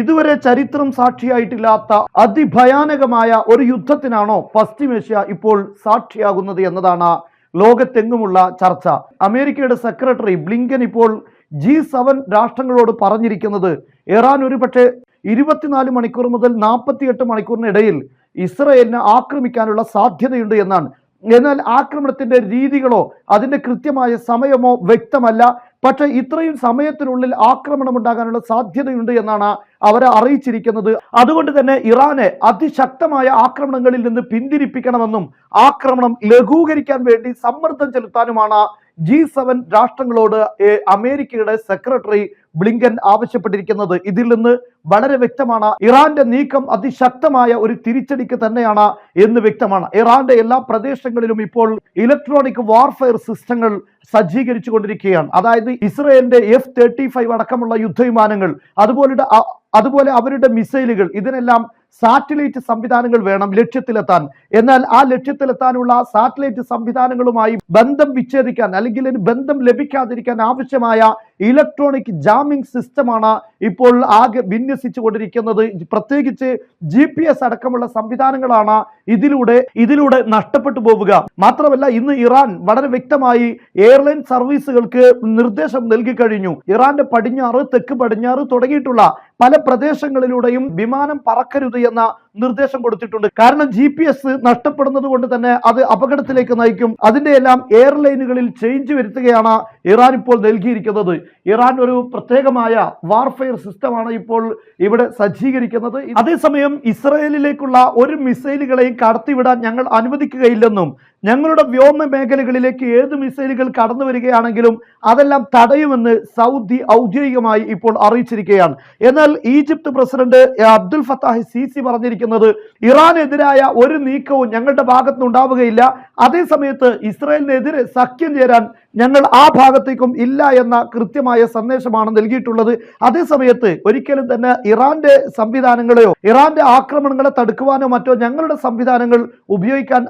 ഇതുവരെ ചരിത്രം സാക്ഷിയായിട്ടില്ലാത്ത അതിഭയാനകമായ ഒരു യുദ്ധത്തിനാണോ പശ്ചിമേഷ്യ ഇപ്പോൾ സാക്ഷിയാകുന്നത് എന്നതാണ് ലോകത്തെങ്ങുമുള്ള ചർച്ച. അമേരിക്കയുടെ സെക്രട്ടറി ബ്ലിങ്കൻ ഇപ്പോൾ ജി സെവൻ രാഷ്ട്രങ്ങളോട് പറഞ്ഞിരിക്കുന്നത് ഇറാൻ ഒരുപക്ഷെ ഇരുപത്തിനാല് മണിക്കൂർ മുതൽ നാൽപ്പത്തിയെട്ട് മണിക്കൂറിനിടയിൽ ഇസ്രയേലിനെ ആക്രമിക്കാനുള്ള സാധ്യതയുണ്ട് എന്നാണ്. എന്നാൽ ആക്രമണത്തിന്റെ രീതികളോ അതിന്റെ കൃത്യമായ സമയമോ വ്യക്തമല്ല. പക്ഷെ ഇത്രയും സമയത്തിനുള്ളിൽ ആക്രമണം ഉണ്ടാകാനുള്ള സാധ്യതയുണ്ട് എന്നാണ് അവരെ അറിയിച്ചിരിക്കുന്നത്. അതുകൊണ്ട് തന്നെ ഇറാനെ അതിശക്തമായ ആക്രമണങ്ങളിൽ നിന്ന് പിന്തിരിപ്പിക്കണമെന്നും ആക്രമണം ലഘൂകരിക്കാൻ വേണ്ടി സമ്മർദ്ദം ചെലുത്താനുമാണ് ജി സെവൻ രാഷ്ട്രങ്ങളോട് അമേരിക്കയുടെ സെക്രട്ടറി ബ്ലിങ്കൻ ആവശ്യപ്പെട്ടിരിക്കുന്നത്. ഇതിൽ നിന്ന് വളരെ വ്യക്തമാണ് ഇറാന്റെ നീക്കം അതിശക്തമായ ഒരു തിരിച്ചടിക്ക് തന്നെയാണ് എന്ന് വ്യക്തമാണ്. ഇറാന്റെ എല്ലാ പ്രദേശങ്ങളിലും ഇപ്പോൾ ഇലക്ട്രോണിക് വാർഫെയർ സിസ്റ്റങ്ങൾ സജ്ജീകരിച്ചു കൊണ്ടിരിക്കുകയാണ് അതായത് ഇസ്രയേലിന്റെ എഫ് തേർട്ടി ഫൈവ് അടക്കമുള്ള യുദ്ധവിമാനങ്ങൾ അതുപോലെ അതുപോലെ അവരുടെ മിസൈലുകൾ ഇതിനെല്ലാം സാറ്റലൈറ്റ് സംവിധാനങ്ങൾ വേണം ലക്ഷ്യത്തിലെത്താൻ. എന്നാൽ ആ ലക്ഷ്യത്തിലെത്താനുള്ള സാറ്റലൈറ്റ് സംവിധാനങ്ങളുമായി ബന്ധം വിച്ഛേദിക്കാൻ അല്ലെങ്കിൽ ബന്ധം ലഭിക്കാതിരിക്കാൻ ആവശ്യമായ ഇലക്ട്രോണിക് ജാമിംഗ് സിസ്റ്റമാണ് ഇപ്പോൾ ആകെ വിന്യസിച്ചു കൊണ്ടിരിക്കുന്നത് പ്രത്യേകിച്ച് ജി പി എസ് അടക്കമുള്ള സംവിധാനങ്ങളാണ് ഇതിലൂടെ ഇതിലൂടെ നഷ്ടപ്പെട്ടു പോവുക. മാത്രമല്ല ഇന്ന് ഇറാൻ വളരെ വ്യക്തമായി എയർലൈൻ സർവീസുകൾക്ക് നിർദ്ദേശം നൽകി കഴിഞ്ഞു. ഇറാന്റെ പടിഞ്ഞാറ് തെക്ക് പടിഞ്ഞാറ് തുടങ്ങിയിട്ടുള്ള പല പ്രദേശങ്ങളിലൂടെയും വിമാനം പറക്കരുത് എന്ന നിർദ്ദേശം കൊടുത്തിട്ടുണ്ട്. കാരണം ജി പി എസ് നഷ്ടപ്പെടുന്നത് കൊണ്ട് തന്നെ അത് അപകടത്തിലേക്ക് നയിക്കും. അതിന്റെ എല്ലാം എയർലൈനുകളിൽ ചേഞ്ച് വരുത്തുകയാണ് ഇറാൻ ഇപ്പോൾ നൽകിയിരിക്കുന്നത്. ഇറാൻ ഒരു പ്രത്യേകമായ വാർഫെയർ സിസ്റ്റമാണ് ഇപ്പോൾ ഇവിടെ സജ്ജീകരിക്കുന്നത്. അതേസമയം ഇസ്രയേലിലേക്കുള്ള ഒരു മിസൈലുകളെയും കടത്തിവിടാൻ ഞങ്ങൾ അനുവദിക്കുകയില്ലെന്നും ഞങ്ങളുടെ വ്യോമ മേഖലകളിലേക്ക് ഏത് മിസൈലുകൾ കടന്നു വരികയാണെങ്കിലും അതെല്ലാം തടയുമെന്ന് സൗദി ഔദ്യോഗികമായി ഇപ്പോൾ അറിയിച്ചിരിക്കുകയാണ്. എന്നാൽ Egypt president Abdul Sisi Sisi പറഞ്ഞിരിക്കുന്നത് ഇറാനെതിരായ ഒരു നീക്കവും ഞങ്ങളുടെ ഭാഗത്തുനിന്ന് ഉണ്ടാവുകയില്ല അതേസമയത്ത് ഇസ്രായേലിനെതിരെ സഖ്യം ചേരാൻ ഞങ്ങൾ ആ ഭാഗത്തേക്കും ഇല്ല എന്ന കൃത്യമായ സന്ദേശമാണ് നൽകിയിട്ടുള്ളത്. അതേസമയത്ത് ഒരിക്കലും തന്നെ ഇറാന്റെ സംവിധാനങ്ങളെയോ ഇറാന്റെ ആക്രമണങ്ങളെ തടുക്കുവാനോ മറ്റോ ഞങ്ങളുടെ സംവിധാനങ്ങൾ ഉപയോഗിക്കാൻ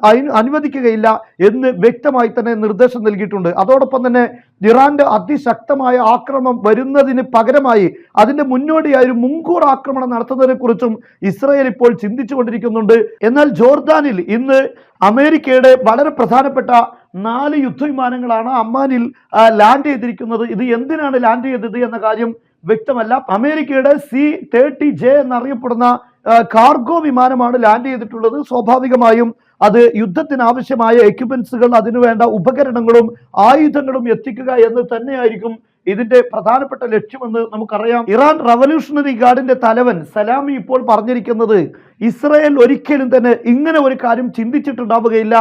അനുവദിക്കുകയില്ല എന്ന് വ്യക്തമായി തന്നെ നിർദ്ദേശം നൽകിയിട്ടുണ്ട്. അതോടൊപ്പം തന്നെ ഇറാന്റെ അതിശക്തമായ ആക്രമണം വരുന്നതിന് പകരമായി അതിന്റെ മുന്നോടിയായി ഒരു മുൻകൂർ ആക്രമണം നടത്തുന്നതിനെ കുറിച്ചും ഇസ്രയേൽ ഇപ്പോൾ ചിന്തിച്ചുകൊണ്ടിരിക്കുന്നുണ്ട്. എന്നാൽ ജോർദാനിൽ ഇന്ന് അമേരിക്കയുടെ വളരെ പ്രധാനപ്പെട്ട നാല് യുദ്ധവിമാനങ്ങളാണ് അമ്മാനിൽ ലാൻഡ് ചെയ്തിരിക്കുന്നത്. ഇത് എന്തിനാണ് ലാൻഡ് ചെയ്തത് എന്ന കാര്യം വ്യക്തമല്ല. അമേരിക്കയുടെ സി തേർട്ടി ജെ എന്നറിയപ്പെടുന്ന കാർഗോ വിമാനമാണ് ലാൻഡ് ചെയ്തിട്ടുള്ളത്. സ്വാഭാവികമായും അത് യുദ്ധത്തിന് ആവശ്യമായ എക്യുപ്മെന്റ്സുകൾ അതിനുവേണ്ട ഉപകരണങ്ങളും ആയുധങ്ങളും എത്തിക്കുക എന്ന് തന്നെയായിരിക്കും ഇതിന്റെ പ്രധാനപ്പെട്ട ലക്ഷ്യമെന്ന് നമുക്കറിയാം. ഇറാൻ റവല്യൂഷണറി ഗാർഡിന്റെ തലവൻ സലാമി ഇപ്പോൾ പറഞ്ഞിരിക്കുന്നത് ഇസ്രയേൽ ഒരിക്കലും തന്നെ ഇങ്ങനെ ഒരു കാര്യം ചിന്തിച്ചിട്ടുണ്ടാവുകയില്ല.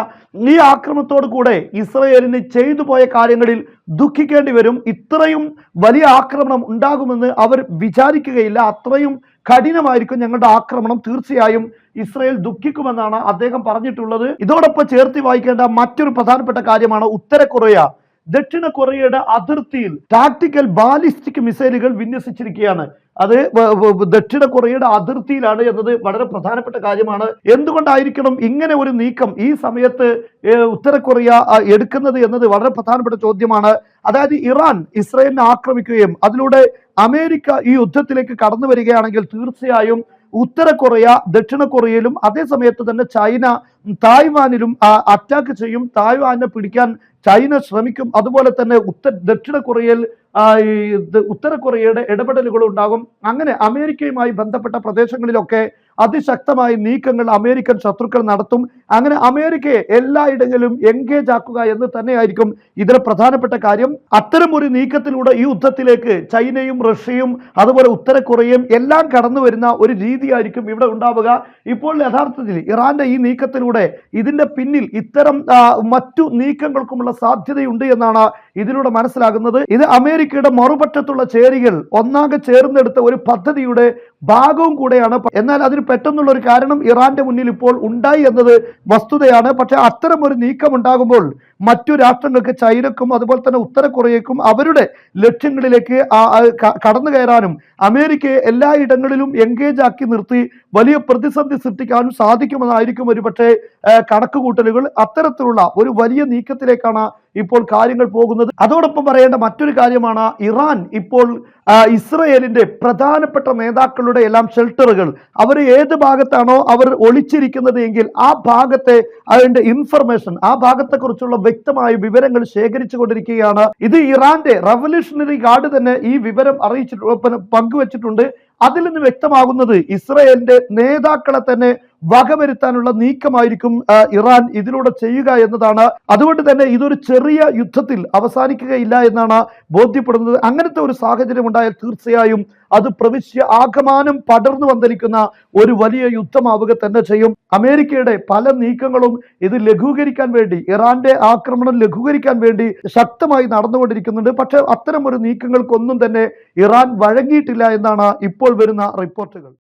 ഈ ആക്രമണത്തോടു കൂടെ ഇസ്രയേലിന് ചെയ്തു പോയ കാര്യങ്ങളിൽ ദുഃഖിക്കേണ്ടി വരും. ഇത്രയും വലിയ ആക്രമണം ഉണ്ടാകുമെന്ന് അവർ വിചാരിക്കുകയില്ല. അത്രയും കഠിനമായിരിക്കും ഞങ്ങളുടെ ആക്രമണം. തീർച്ചയായും ഇസ്രയേൽ ദുഃഖിക്കുമെന്നാണ് അദ്ദേഹം പറഞ്ഞിട്ടുള്ളത്. ഇതോടൊപ്പം ചേർത്ത് വായിക്കേണ്ട മറ്റൊരു പ്രധാനപ്പെട്ട കാര്യമാണ് ഉത്തര കൊറിയ ദക്ഷിണ കൊറിയയുടെ അതിർത്തിയിൽ ടാക്ടിക്കൽ ബാലിസ്റ്റിക് മിസൈലുകൾ വിന്യസിച്ചിരിക്കുകയാണ്. അത് ദക്ഷിണ കൊറിയയുടെ അതിർത്തിയിലാണ് എന്നത് വളരെ പ്രധാനപ്പെട്ട കാര്യമാണ്. എന്തുകൊണ്ടായിരിക്കണം ഇങ്ങനെ ഒരു നീക്കം ഈ സമയത്ത് ഉത്തര കൊറിയ എടുക്കുന്നത് എന്നത് വളരെ പ്രധാനപ്പെട്ട ചോദ്യമാണ്. അതായത് ഇറാൻ ഇസ്രയേലിനെ ആക്രമിക്കുകയും അതിലൂടെ അമേരിക്ക ഈ യുദ്ധത്തിലേക്ക് കടന്നു വരികയാണെങ്കിൽ തീർച്ചയായും ഉത്തര കൊറിയ ദക്ഷിണ കൊറിയയിലും അതേ സമയത്ത് തന്നെ ചൈന തായ്വാനിലും അറ്റാക്ക് ചെയ്യും. തായ്വാനെ പിടിക്കാൻ ചൈന ശ്രമിക്കും. അതുപോലെ തന്നെ ഉത്തര ദക്ഷിണ കൊറിയയിൽ ഉത്തര കൊറിയയുടെ ഇടപെടലുകൾ ഉണ്ടാകും അങ്ങനെ അമേരിക്കയുമായി ബന്ധപ്പെട്ട പ്രദേശങ്ങളിലൊക്കെ അതിശക്തമായ നീക്കങ്ങൾ അമേരിക്കൻ ശത്രുക്കൾ നടത്തും. അങ്ങനെ അമേരിക്കയെ എല്ലായിടങ്ങളിലും എൻഗേജ് ആക്കുക എന്ന് തന്നെയായിരിക്കും ഇതിലെ പ്രധാനപ്പെട്ട കാര്യം. അത്തരം ഒരു നീക്കത്തിലൂടെ ഈ യുദ്ധത്തിലേക്ക് ചൈനയും റഷ്യയും അതുപോലെ ഉത്തര കൊറിയയും എല്ലാം കടന്നു വരുന്ന ഒരു രീതിയായിരിക്കും ഇവിടെ ഉണ്ടാവുക. ഇപ്പോൾ യഥാർത്ഥത്തിൽ ഇറാന്റെ ഈ നീക്കത്തിലൂടെ ഇതിന്റെ പിന്നിൽ ഇത്തരം മറ്റു നീക്കങ്ങൾക്കുമുള്ള സാധ്യതയുണ്ട് എന്നാണ് ഇതിലൂടെ മനസ്സിലാകുന്നത്. ഇത് അമേരിക്കയുടെ മറുപക്ഷത്തുള്ള ചേരികൾ ഒന്നാകെ ചേർന്നെടുത്ത ഒരു പദ്ധതിയുടെ ഭാഗവും കൂടെയാണ്. എന്നാൽ അതിന് പെട്ടെന്നുള്ള ഒരു കാരണം ഇറാന്റെ മുന്നിൽ ഇപ്പോൾ ഉണ്ടായി എന്നത് വസ്തുതയാണ്. പക്ഷെ അത്തരം ഒരു നീക്കം ഉണ്ടാകുമ്പോൾ മറ്റു രാഷ്ട്രങ്ങൾക്ക് ചൈനക്കും അതുപോലെ തന്നെ ഉത്തര കൊറിയക്കും അവരുടെ ലക്ഷ്യങ്ങളിലേക്ക് കടന്നു കയറാനും അമേരിക്കയെ എല്ലായിടങ്ങളിലും എൻഗേജ് ആക്കി നിർത്തി വലിയ പ്രതിസന്ധി സൃഷ്ടിക്കാനും സാധിക്കുമെന്നായിരിക്കും ഒരു പക്ഷേ കണക്കുകൂട്ടലുകൾ. അത്തരത്തിലുള്ള ഒരു വലിയ നീക്കത്തിലേക്കാണ് ഇപ്പോൾ കാര്യങ്ങൾ പോകുന്നത്. അതോടൊപ്പം പറയേണ്ട മറ്റൊരു കാര്യമാണ് ഇറാൻ ഇപ്പോൾ ഇസ്രയേലിന്റെ പ്രധാനപ്പെട്ട നേതാക്കളുടെ എല്ലാം ഷെൽട്ടറുകൾ. അവർ ഏത് ഭാഗത്താണോ അവർ ഒളിച്ചിരിക്കുന്നത് എങ്കിൽ ആ ഭാഗത്തെ അതിന്റെ ഇൻഫർമേഷൻ ആ ഭാഗത്തെക്കുറിച്ചുള്ള വ്യക്തമായ വിവരങ്ങൾ ശേഖരിച്ചു കൊണ്ടിരിക്കുകയാണ്. ഇത് ഇറാന്റെ റവല്യൂഷണറി ഗാർഡ് തന്നെ ഈ വിവരം അറിയിച്ചിട്ട് പങ്കുവച്ചിട്ടുണ്ട്. അതിൽ നിന്ന് വ്യക്തമാകുന്നത് ഇസ്രയേലിന്റെ നേതാക്കളെ തന്നെ വകവരുത്താനുള്ള നീക്കമായിരിക്കും ഇറാൻ ഇതിലൂടെ ചെയ്യുക എന്നതാണ്. അതുകൊണ്ട് തന്നെ ഇതൊരു ചെറിയ യുദ്ധത്തിൽ അവസാനിക്കുകയില്ല എന്നാണ് ബോധ്യപ്പെടുന്നത്. അങ്ങനത്തെ ഒരു സാഹചര്യം ഉണ്ടായാൽ തീർച്ചയായും അത് പ്രവിശ്യ ആകമാനം പടർന്നു വന്നിരിക്കുന്ന ഒരു വലിയ യുദ്ധമാവുക തന്നെ ചെയ്യും. അമേരിക്കയുടെ പല നീക്കങ്ങളും ഇത് ലഘൂകരിക്കാൻ വേണ്ടി ഇറാന്റെ ആക്രമണം ലഘൂകരിക്കാൻ വേണ്ടി ശക്തമായി നടന്നുകൊണ്ടിരിക്കുന്നുണ്ട്. പക്ഷെ അത്തരം ഒരു നീക്കങ്ങൾക്കൊന്നും തന്നെ ഇറാൻ വഴങ്ങിയിട്ടില്ല എന്നാണ് ഇപ്പോൾ വരുന്ന റിപ്പോർട്ടുകൾ.